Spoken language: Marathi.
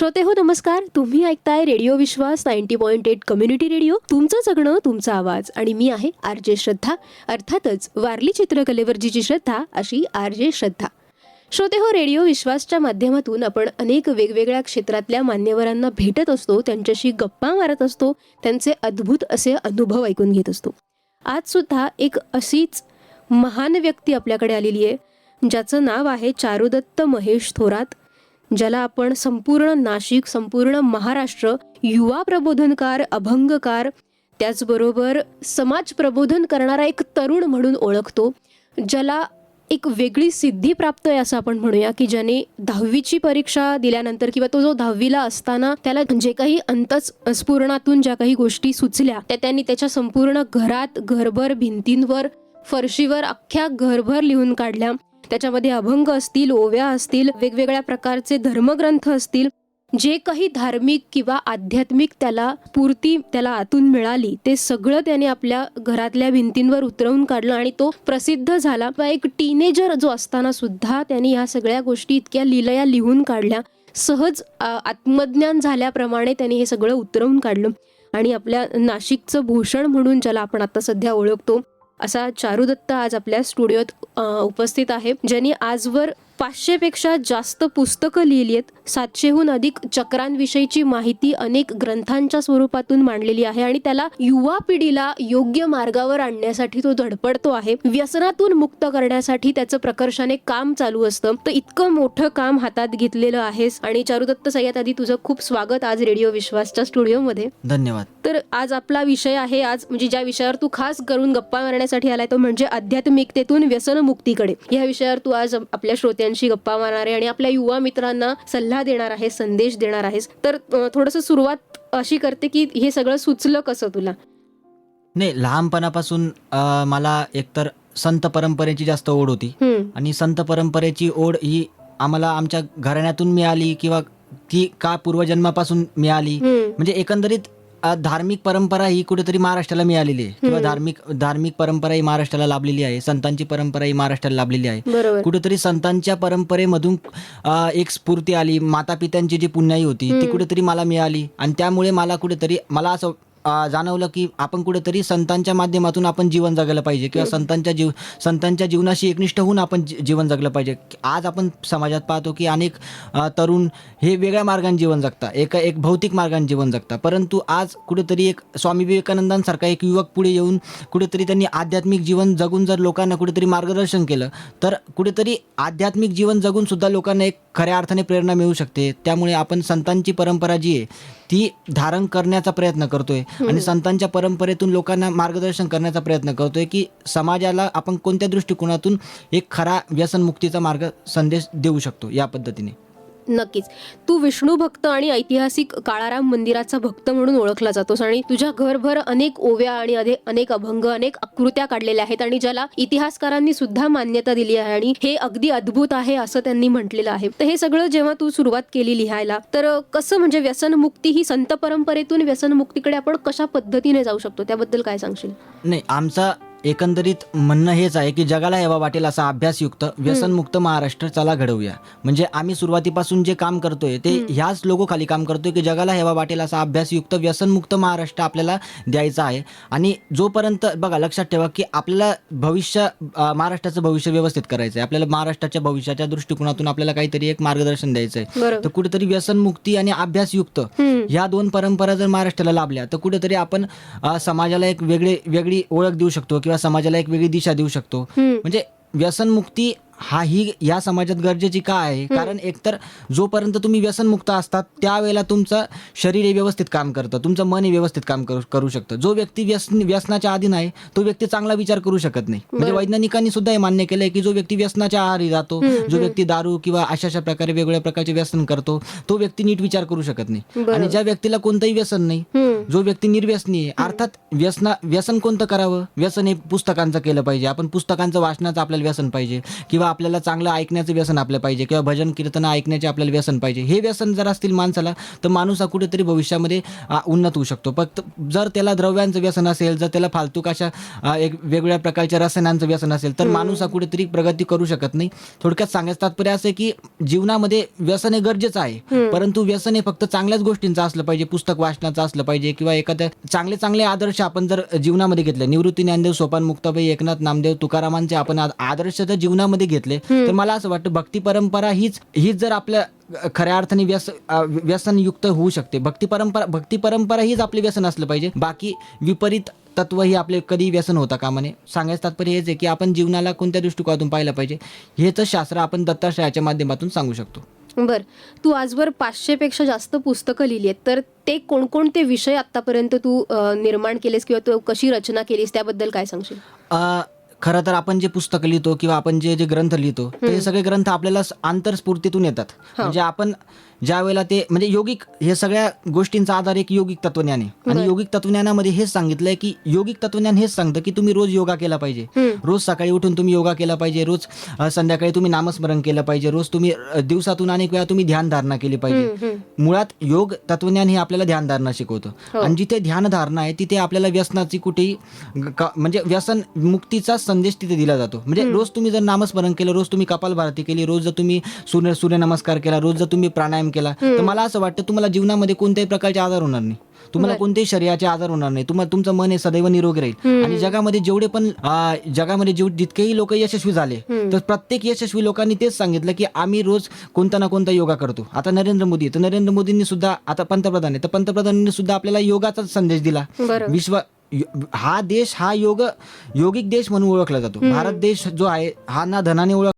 श्रोते हो नमस्कार. तुम्ही ऐकताय radio Vishwas ninety point eight community radio. तुमचं जगणं तुमचा आवाज. आणि मी आहे आर जे श्रद्धा. अर्थातच वारली चित्रकलेवरची श्रद्धा अशी आर जे श्रद्धा. श्रोते हो रेडिओ विश्वासच्या माध्यमातून आपण अनेक वेगवेगळ्या क्षेत्रातल्या मान्यवरांना भेटत असतो त्यांच्याशी गप्पा मारत असतो त्यांचे अद्भुत असे अनुभव ऐकून घेत असतो. आज सुद्धा एक अशीच महान व्यक्ती आपल्याकडे आलेली आहे ज्याचं नाव आहे चारुदत्त महेश थोरात. ज्याला आपण संपूर्ण नाशिक संपूर्ण महाराष्ट्र युवा प्रबोधनकार अभंगकार त्याचबरोबर समाज प्रबोधन करणारा एक तरुण म्हणून ओळखतो ज्याला एक वेगळी सिद्धी प्राप्त आहे असं आपण म्हणूया की ज्याने दहावीची परीक्षा दिल्यानंतर किंवा तो जो दहावीला असताना त्याला जे काही अंतस्फुरणातून ज्या काही गोष्टी सुचल्या त्या त्यांनी त्याच्या संपूर्ण घरात घरभर भिंतींवर फरशीवर अख्ख्या घरभर लिहून काढल्या. त्याच्यामध्ये अभंग असतील ओव्या असतील वेगवेगळ्या प्रकारचे धर्मग्रंथ असतील जे काही धार्मिक किंवा आध्यात्मिक त्याला पूर्ती त्याला आतून मिळाली ते सगळं त्याने आपल्या घरातल्या भिंतींवर उतरवून काढलं आणि तो प्रसिद्ध झाला. एक टीनेजर जो असताना सुद्धा त्याने ह्या सगळ्या गोष्टी इतक्या लिलया लिहून काढल्या. सहज आत्मज्ञान झाल्याप्रमाणे त्याने हे सगळं उतरवून काढलं. आणि आपल्या नाशिकचं भूषण म्हणून ज्याला आपण आता सध्या ओळखतो असा चारुदत्त आज आपल्या स्टुडिओत उपस्थित आहे ज्यांनी आजवर पाचशेपेक्षा जास्त पुस्तकं लिहिली आहेत सातशेहून अधिक चक्रांविषयीची माहिती अनेक ग्रंथांच्या स्वरूपातून मांडलेली आहे आणि त्याला युवा पिढीला योग्य मार्गावर आणण्यासाठी तो धडपडतो आहे. व्यसनातून मुक्त करण्यासाठी त्याचं प्रकर्षाने काम चालू असतं. तर इतकं मोठं काम हातात घेतलेलं आहेस आणि चारुदत्त सय्यद आधी तुझं खूप स्वागत आज रेडिओ विश्वासच्या स्टुडिओमध्ये. धन्यवाद. तर आज आपला विषय आहे आज म्हणजे ज्या विषयावर तू खास करून गप्पा मारण्यासाठी आलाय तो म्हणजे आध्यात्मिकतेतून व्यसनमुक्तीकडे. या विषयावर तू आज आपल्या श्रोत्यांशी गप्पा मारणार आहे आणि आपल्या युवा मित्रांना सल्ला देणार आहे संदेश देणार आहेस. तर थोडस सुरुवात अशी करते की हे सगळं सुचलं कसं तुला? नाही लहानपणापासून मला एकतर संत परंपरेची जास्त ओढ होती. आणि संत परंपरेची ओढ ही आम्हाला आमच्या घराण्यातून मिळाली किंवा ती का पूर्वजन्मापासून मिळाली? म्हणजे एकंदरीत धार्मिक परंपरा ही कुठेतरी महाराष्ट्राला मिळालेली आहे. किंवा. धार्मिक धार्मिक परंपरा ही महाराष्ट्राला लाभलेली आहे. संतांची परंपरा ही महाराष्ट्राला लाभलेली आहे. कुठेतरी संतांच्या परंपरेमधून एक स्फूर्ती आली. माता पित्यांची जी पुण्याई होती ती. कुठेतरी मला मिळाली. आणि त्यामुळे मला कुठेतरी मला असं जाणवलं की आपण कुठेतरी संतांच्या माध्यमातून आपण जीवन जगलं पाहिजे किंवा संतांच्या जीव संतांच्या जीवनाशी एकनिष्ठ होऊन आपण जी- जीवन जगलं पाहिजे. आज आपण समाजात पाहतो की अनेक तरुण हे वेगळ्या मार्गाने जीवन जगतात. एक एक भौतिक मार्गाने जीवन जगतात. परंतु आज कुठेतरी एक स्वामी विवेकानंदांसारखा एक युवक पुढे येऊन कुठेतरी त्यांनी आध्यात्मिक जीवन जगून जर लोकांना कुठेतरी मार्गदर्शन केलं तर कुठेतरी आध्यात्मिक जीवन जगून सुद्धा लोकांना एक खऱ्या अर्थाने प्रेरणा मिळू शकते. त्यामुळे आपण संतांची परंपरा जी आहे ती धारण करण्याचा प्रयत्न करतोय. आणि संतांच्या परंपरेतून लोकांना मार्गदर्शन करण्याचा प्रयत्न करतोय की समाजाला आपण कोणत्या दृष्टिकोनातून एक खरा व्यसनमुक्तीचा मार्ग संदेश देऊ शकतो या पद्धतीने? नक्कीच. तू विष्णू भक्त आणि ऐतिहासिक काळाराम मंदिराचा भक्त म्हणून ओळखला जातोस आणि तुझ्या घरभर अनेक ओव्या आणि अधे- अनेक अभंग अनेक आकृत्या काढलेल्या आहेत आणि ज्याला इतिहासकारांनी सुद्धा मान्यता दिली आहे आणि हे अगदी अद्भुत आहे असं त्यांनी म्हटलेलं आहे. तर हे सगळं जेव्हा तू सुरुवात केली लिहायला तर कसं म्हणजे व्यसनमुक्ती ही संत परंपरेतून व्यसनमुक्तीकडे आपण कशा पद्धतीने जाऊ शकतो? त्याबद्दल काय सांगशील? नाही आमचा एकंदरीत म्हणणं हेच आहे की जगाला हेवा वाटेल असा अभ्यासयुक्त व्यसनमुक्त महाराष्ट्र चला घडवूया. म्हणजे आम्ही सुरुवातीपासून जे काम करतोय ते ह्याच लोगो खाली काम करतोय की जगाला हेवा वाटेल असा अभ्यासयुक्त व्यसनमुक्त महाराष्ट्र आपल्याला द्यायचा आहे. आणि जोपर्यंत बघा लक्षात ठेवा की आपल्याला भविष्य महाराष्ट्राचं भविष्य व्यवस्थित करायचं आहे आपल्याला महाराष्ट्राच्या भविष्याच्या दृष्टिकोनातून आपल्याला काहीतरी एक मार्गदर्शन द्यायचं आहे तर कुठेतरी व्यसनमुक्ती आणि अभ्यासयुक्त हम्म. या दोन परंपरा जर महाराष्ट्राला लाभल्या तर कुठेतरी आपण समाजाला एक वेगळे वेगळी ओळख देऊ शकतो किंवा समाजाला एक वेगळी दिशा देऊ शकतो. म्हणजे व्यसनमुक्ती हा ही या समाजात गरजेची का आहे? कारण एकतर जोपर्यंत तुम्ही व्यसनमुक्त असतात त्यावेळेला तुमचं शरीर हे व्यवस्थित काम करतं. तुमचं मन हे व्यवस्थित काम करू करू शकतं. जो व्यक्ती व्यसन व्यसनाच्या आधीन आहे तो व्यक्ती चांगला विचार करू शकत नाही. म्हणजे वैज्ञानिकांनी सुद्धा हे मान्य केलंय की जो व्यक्ती व्यसनाच्या आहारी जातो जो व्यक्ती दारू किंवा अशा अशा प्रकारे वेगवेगळ्या प्रकारचे व्यसन करतो तो व्यक्ती नीट विचार करू शकत नाही. आणि ज्या व्यक्तीला कोणतंही व्यसन नाही. जो व्यक्ती निर्व्यसनी आहे अर्थात व्यसना व्यसन कोणतं करावं? व्यसन हे पुस्तकांचं केलं पाहिजे. आपण पुस्तकांचं वाचनाचं आपल्याला व्यसन पाहिजे. किंवा आपल्याला चांगलं ऐकण्याचं व्यसन आपलं पाहिजे. किंवा भजन कीर्तन ऐकण्याचे आपल्याला व्यसन पाहिजे. हे व्यसन जर असतील माणसाला तर माणूस हा कुठेतरी भविष्यामध्ये उन्नत होऊ शकतो. फक्त जर त्याला द्रव्यांचं व्यसन असेल जर त्याला फालतू अशा आ, एक वेगवेगळ्या प्रकारच्या रसायनांचं व्यसन असेल तर माणूस हा कुठेतरी प्रगती करू शकत नाही. थोडक्यात सांगायचं तात्पर्य असं आहे की जीवनामध्ये व्यसन हे गरजेचं आहे. परंतु व्यसन हे फक्त चांगल्याच गोष्टींचं असलं पाहिजे. पुस्तक वाचनाचं असलं पाहिजे किंवा एखाद्या चांगले चांगले आदर्श आपण जर जीवनामध्ये घेतले निवृत्ती ज्ञानदेव सोपान मुक्ताबाई एकनाथ नामदेव तुकारामांचे आपण आदर्श जर जीवनामध्ये घेतले तर मला असं वाटतं भक्ती परंपरा हीच हीच जर आपल्या खऱ्या अर्थाने व्यस व्यसनयुक्त होऊ शकते. भक्ती परंपरा भक्ती परंपरा हीच आपले व्यसन असलं पाहिजे. बाकी विपरीत तत्व ही आपले कधी व्यसन होता कामा नये सांगायचं तात्पर्य हेच आहे की आपण जीवनाला कोणत्या दृष्टिकोनातून पाहिलं पाहिजे हेच शास्त्र आपण दत्ताश्रयाच्या माध्यमातून सांगू शकतो. बर. तू आजवर पाचशे पेक्षा जास्त पुस्तकं लिहिली आहेत. तर ते कोणकोणते विषय आतापर्यंत तू अ, निर्माण केलेस किंवा तू कशी रचना केलीस? त्याबद्दल काय सांगशील? अ, खरं तर आपण जे पुस्तक लिहितो किंवा आपण जे जे ग्रंथ लिहितो ते सगळे ग्रंथ आपल्याला स- आंतरस्फूर्तीतून येतात. म्हणजे आपण ज्या वेळेला ते म्हणजे योगिक हे सगळ्या गोष्टींचा आधार एक योगिक तत्वज्ञान आहे. आणि योगिक तत्वज्ञानामध्ये हेच सांगितलंय की योगिक तत्वज्ञान हेच सांगतं की तुम्ही रोज योगा केला पाहिजे. रोज सकाळी उठून तुम्ही योगा केला पाहिजे रोज संध्याकाळी तुम्ही नामस्मरण केलं पाहिजे रोज तुम्ही दिवसातून अनेक वेळा तुम्ही ध्यानधारणा केली पाहिजे. मुळात योग तत्वज्ञान हे आपल्याला ध्यानधारणा शिकवतं. आणि जिथे ध्यानधारणा आहे तिथे आपल्याला व्यसनाची कुठेही म्हणजे व्यसन मुक्तीचा संदेश तिथे दिला जातो. म्हणजे रोज तुम्ही जर नामस्मरण केलं रोज तुम्ही कपालभारती केली रोज जर तुम्ही सूर्य सूर्यनमस्कार केला रोज जर तुम्ही प्राणायाम केला तर मला असं वाटतं तुम्हाला जीवनामध्ये कोणत्याही प्रकारचे आजार होणार नाही. तुम्हाला कोणत्याही शरीराचे आजार होणार नाही. तुम्हाला तुमचं मन हे सदैव निरोगी राहील. आणि जगामध्ये जेवढे पण जगामध्ये जेव जितकेही लोक यशस्वी झाले तर प्रत्येक यशस्वी लोकांनी तेच सांगितलं की आम्ही रोज कोणता ना कोणता योगा करतो. आता नरेंद्र मोदी तर नरेंद्र मोदींनी सुद्धा आता पंतप्रधान आहे. तर पंतप्रधानांनी सुद्धा आपल्याला योगाचा संदेश दिला. विश्व हा देश हा योग योगिक देश म्हणून ओळखला जातो. भारत देश जो आहे हा ना धनाने ओळख